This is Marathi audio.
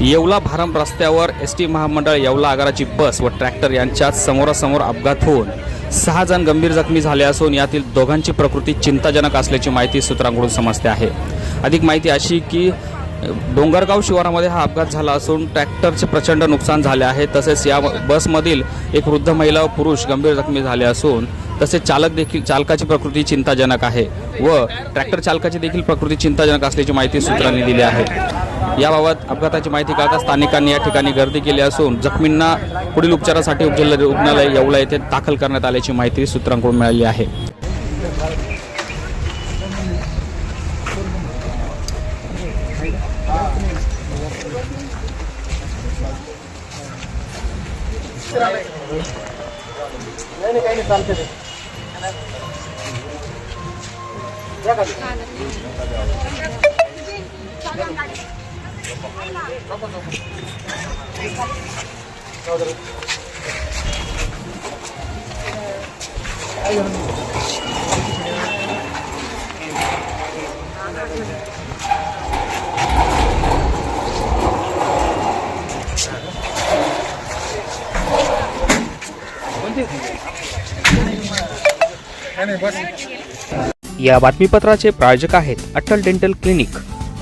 येवला भारम रस्त्यावर एस टी महामंडळ येवला आगाराची बस व ट्रॅक्टर यांच्यात समोरासमोर अपघात होऊन सहा जण गंभीर जखमी झाले असून यातील दोघांची प्रकृती चिंताजनक असल्याची माहिती सूत्रांकडून समजते आहे. अधिक माहिती अशी की डोंगरगाव शिवारामध्ये हा अपघात झाला असून ट्रॅक्टरचे प्रचंड नुकसान झाले आहे. तसेच या बसमधील एक वृद्ध महिला व पुरुष गंभीर जखमी झाले असून तसेच चालक देखील चालकाची प्रकृती चिंताजनक आहे व ट्रॅक्टर चालकाची देखील प्रकृती चिंताजनक असल्याची माहिती सूत्रांनी दिली आहे. याबाबत अपघाताची माहिती कळता स्थानिकांनी या ठिकाणी गर्दी केली असून जखमींना पुढील उपचारासाठी उपजिल्हा रुग्णालय येवला येथे दाखल करण्यात आल्याची माहिती सूत्रांकडून मिळाली आहे. या बातमीपत्राचे प्रायोजक आहेत Atal dental clinic.